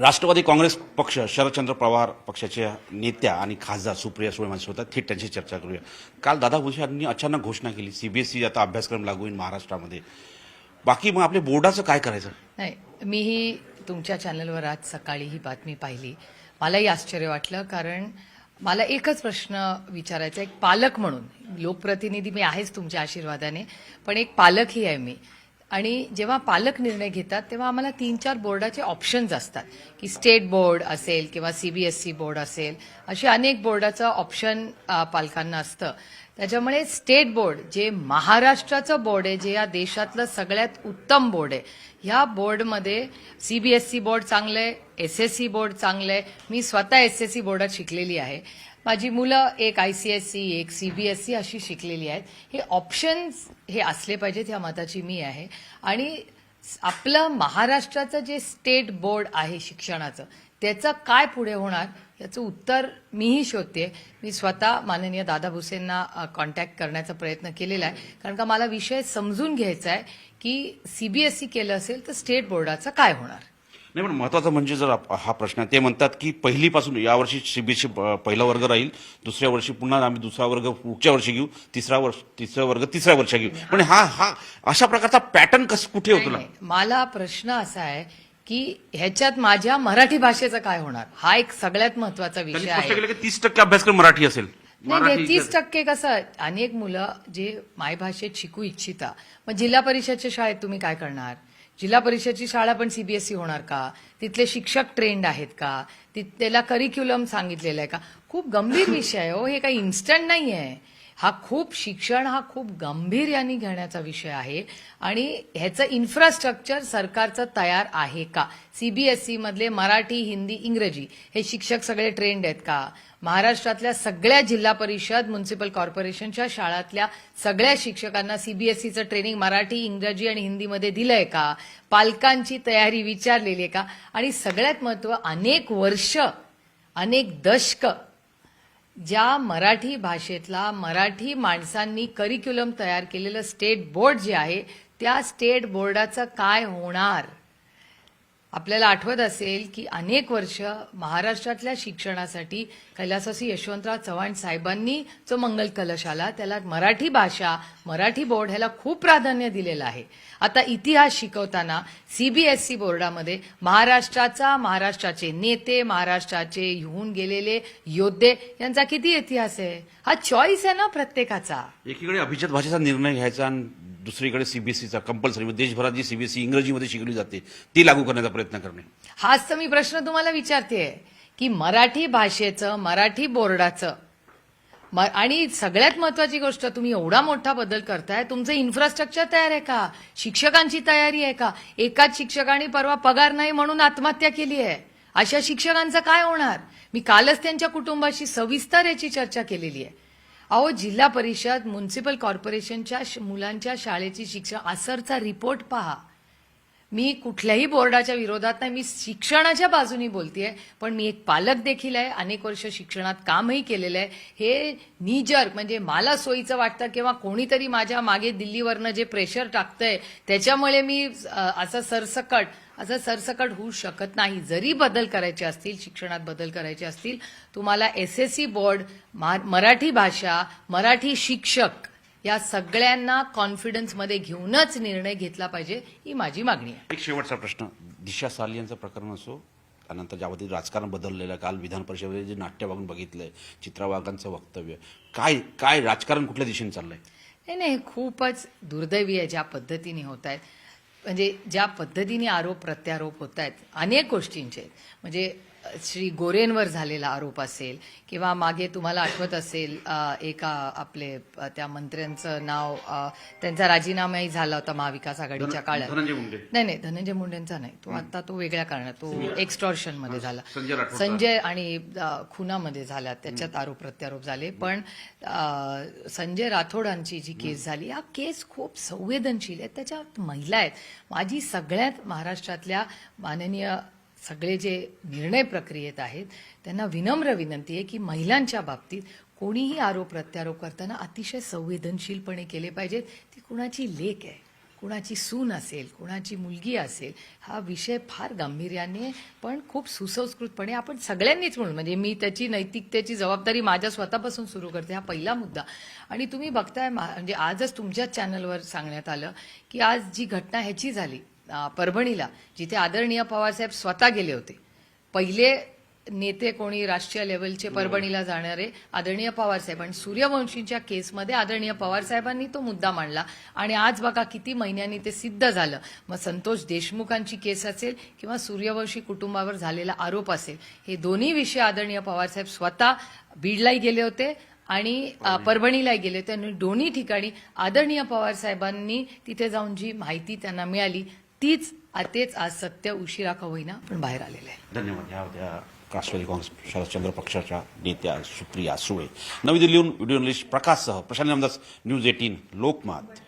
राष्ट्रवादी काँग्रेस पक्ष शरदचंद्र पवार पक्षाच्या नेत्या आणि खासदार सुप्रिया सुळे माझ्यासोबत थेट त्यांची चर्चा करूया. काल दादा भुसे यांनी अचानक घोषणा केली. सीबीएसई आता अभ्यासक्रम लागू होईल महाराष्ट्रामध्ये. बाकी मग आपल्या बोर्डाचं काय करायचं? नाही मीही तुमच्या चॅनलवर आज सकाळी ही बातमी पाहिली. मलाही आश्चर्य वाटलं कारण मला एकच प्रश्न विचारायचा एक पालक म्हणून लोकप्रतिनिधी मी आहेच तुमच्या आशीर्वादाने पण एक पालकही आहे मी. आणि जेव्हा पालक निर्णय घेतात तेव्हा आम्हाला तीन चार बोर्डाचे ऑप्शन्स असतात. की स्टेट बोर्ड असेल किंवा सीबीएसई बोर्ड असेल असे अनेक बोर्डाचं ऑप्शन पालकांना असतं. त्याच्यामुळे स्टेट बोर्ड जे महाराष्ट्राचं बोर्ड आहे जे या देशातलं सगळ्यात उत्तम बोर्ड आहे ह्या बोर्डमध्ये सीबीएसई बोर्ड चांगलं आहे एस एस सी बोर्ड चांगलं आहे मी स्वतः एस एस सी बोर्डात शिकलेली आहे. माझी मुलं एक आय सी एस सी एक सी बी एस सी अशी शिकलेली आहेत. हे ऑप्शन्स हे असले पाहिजेत ह्या मताची मी आहे. आणि आपलं महाराष्ट्राचं जे स्टेट बोर्ड आहे शिक्षणाचं त्याचं काय पुढे होणार याचं उत्तर मीही शोधते मी स्वतः माननीय दादा भुसेंना कॉन्टॅक्ट करण्याचा प्रयत्न केलेला आहे. कारण का मला विषय समजून घ्यायचा आहे की सीबीएसई केलं असेल तर स्टेट बोर्डाचं काय होणार? नाही पण महत्वाचं म्हणजे जर हा प्रश्न आहे ते म्हणतात की पहिलीपासून यावर्षी सीबीएसई पहिला वर्ग राहील दुसऱ्या वर्षी पुन्हा आम्ही दुसरा वर्ग पुढच्या वर्षी घेऊ तिसरा वर्ष तिसरा वर्ग तिसऱ्या वर्षी घेऊ. पण हा हा अशा प्रकारचा पॅटर्न कसं कुठे होतो. मला प्रश्न असा आहे की ह्याच्यात माझ्या मराठी भाषेचं काय होणार? हा एक सगळ्यात महत्त्वाचा विषय आहे. तीस टक्के अभ्यासक्रम मराठी असेल. नाही तीस टक्के कसं अनेक मुलं जे मायभाषेत शिकू इच्छिता मग जिल्हा परिषदच्या शाळेत तुम्ही काय करणार? जिल्हा परिषदची शाळा पण सीबीएसई होणार का? तिथले शिक्षक ट्रेंड आहेत का? ति- त्याला करिक्युलम सांगितलेलं आहे का? खूप गंभीर विषय आहे हो हे काही इन्स्टंट नाही आहे हा खूप शिक्षण हा खूप गांभीर्याने घेण्याचा विषय आहे. आणि ह्याचं इन्फ्रास्ट्रक्चर सरकारचं तयार आहे का? सीबीएसई मधले मराठी हिंदी इंग्रजी हे शिक्षक सगळे ट्रेंड आहेत का? महाराष्ट्रातल्या सगळ्या जिल्हा परिषद म्युन्सिपल कॉर्पोरेशनच्या शाळातल्या सगळ्या शिक्षकांना सीबीएसईचं ट्रेनिंग मराठी इंग्रजी आणि हिंदीमध्ये दिलंय का? पालकांची तयारी विचारलेली आहे का? आणि सगळ्यात महत्त्व अनेक वर्ष अनेक दशकं ज्या मराठी भाषेतला मराठी माणसांनी करिक्युलम तयार केलेलं स्टेट बोर्ड जे आहे त्या स्टेट बोर्डाचं काय होणार? आपल्याला आठवत असेल की अनेक वर्ष महाराष्ट्रातल्या शिक्षणासाठी कैलासवासी यशवंतराव चव्हाण साहेबांनी जो मंगल कलश आला त्याला मराठी भाषा मराठी बोर्ड ह्याला खूप प्राधान्य दिलेलं आहे. आता इतिहास शिकवताना सीबीएसई बोर्डामध्ये महाराष्ट्राचा महाराष्ट्राचे नेते महाराष्ट्राचे येऊन गेलेले योद्धे यांचा किती इतिहास आहे? हा चॉईस आहे ना प्रत्येकाचा. एकीकडे अभिजात भाषेचा निर्णय घ्यायचा दुसरीकडे सीबीएसईचा कंपल्सरी म्हणजे देशभरात जी सीबीएसई इंग्रजीमध्ये शिकवली जाते ती लागू करण्याचा प्रयत्न करणे. हाच तर मी प्रश्न तुम्हाला विचारते की मराठी भाषेचं मराठी बोर्डाचं आणि सगळ्यात महत्वाची गोष्ट तुम्ही एवढा मोठा बदल करताय तुमचं इन्फ्रास्ट्रक्चर तयार आहे का? शिक्षकांची तयारी आहे का? एकाच शिक्षकाने परवा पगार नाही म्हणून आत्महत्या केली आहे. अशा शिक्षकांचं काय होणार? मी कालच त्यांच्या कुटुंबाशी सविस्तर याची चर्चा केलेली आहे. अहो जिल्हा परिषद म्युन्सिपल कॉर्पोरेशनच्या श- मुलांच्या शाळेची शिक्षण असरचा रिपोर्ट पहा. मी कुठल्याही बोर्डाच्या विरोधात नाही मी शिक्षणाच्या बाजूनी बोलतेय पण मी एक पालक देखील आहे अनेक वर्ष शिक्षणात कामही केलेलं आहे. हे निजर म्हणजे मला सोयीचं वाटतं किंवा कोणीतरी माझ्या मागे दिल्लीवरनं जे प्रेशर टाकतंय त्याच्यामुळे मी असं सरसकट असं सरसकट होऊ शकत नाही. जरी बदल करायचे असतील शिक्षणात बदल करायचे असतील तुम्हाला एस एस सी बोर्ड मा- मराठी भाषा मराठी शिक्षक या सगळ्यांना कॉन्फिडन्समध्ये घेऊनच निर्णय घेतला पाहिजे ही माझी मागणी आहे. एक शेवटचा प्रश्न. दिशा साली यांचं प्रकरण असो त्यानंतर ज्यावरती राजकारण बदललेलं काल विधान परिषदेमध्ये जे नाट्य वागून बघितलंय चित्रा वाघांचं वक्तव्य काय काय राजकारण कुठल्या दिशेने चाललंय? नाही नाही खूपच दुर्दैवी आहे ज्या पद्धतीने होत आहेत म्हणजे ज्या पद्धतीने आरोप प्रत्यारोप होत आहेत अनेक गोष्टींचे म्हणजे श्री गोरेंवर झालेला आरोप असेल किंवा मागे तुम्हाला आठवत असेल एका आपले त्या मंत्र्यांचं नाव त्यांचा राजीनामाही झाला होता महाविकास आघाडीच्या काळात. नाही नाही धनंजय मुंडेंचा नाही. तो आता तो वेगळ्या कारणात तो एक्स्टॉर्शनमध्ये झाला. संजय राठोड संजय आणि खुनामध्ये झाला त्याच्यात आरोप प्रत्यारोप झाले. पण संजय राठोडांची जी केस झाली हा केस खूप संवेदनशील आहे. त्याच्यात महिला आहेत. माझी सगळ्यात महाराष्ट्रातल्या माननीय सगळे जे निर्णय प्रक्रियेत आहेत त्यांना विनम्र विनंती आहे की महिलांच्या बाबतीत कोणीही आरोप प्रत्यारोप करताना अतिशय संवेदनशीलपणे केले पाहिजेत. ती कुणाची लेख आहे कुणाची सून असेल कुणाची मुलगी असेल हा विषय फार गांभीर्याने पण खूप सुसंस्कृतपणे आपण सगळ्यांनीच म्हणून म्हणजे मी त्याची नैतिकतेची जबाबदारी माझ्या स्वतःपासून सुरू करते हा पहिला मुद्दा. आणि तुम्ही बघताय मा- म्हणजे आजच तुमच्याच चॅनलवर सांगण्यात आलं की आज जी घटना ह्याची झाली परभणीला जिथे आदरणीय पवारसाहेब स्वतः गेले होते. पहिले नेते कोणी राष्ट्रीय लेवलचे परभणीला जाणारे आदरणीय पवारसाहेब आणि सूर्यवंशींच्या केसमध्ये आदरणीय पवारसाहेबांनी तो मुद्दा मांडला. आणि आज बघा किती महिन्यांनी ते सिद्ध झालं. मग संतोष देशमुखांची केस असेल किंवा सूर्यवंशी कुटुंबावर झालेला आरोप असेल हे दोन्ही विषय आदरणीय पवारसाहेब स्वतः बीडलाही गेले होते आणि परभणीलाही गेले होते. आणि दोन्ही ठिकाणी आदरणीय पवार साहेबांनी तिथे जाऊन जी माहिती त्यांना मिळाली तीच तेच आज सत्य उशिरा का होईना पण बाहेर आलेलं आहे. धन्यवाद. ह्या होत्या राष्ट्रवादी काँग्रेस शरदचंद्र पक्षाच्या नेत्या सुप्रिया सुळे. नवी दिल्लीहून व्हिडिओ प्रकाशसह प्रशांत रामदास न्यूज एटीन लोकमत.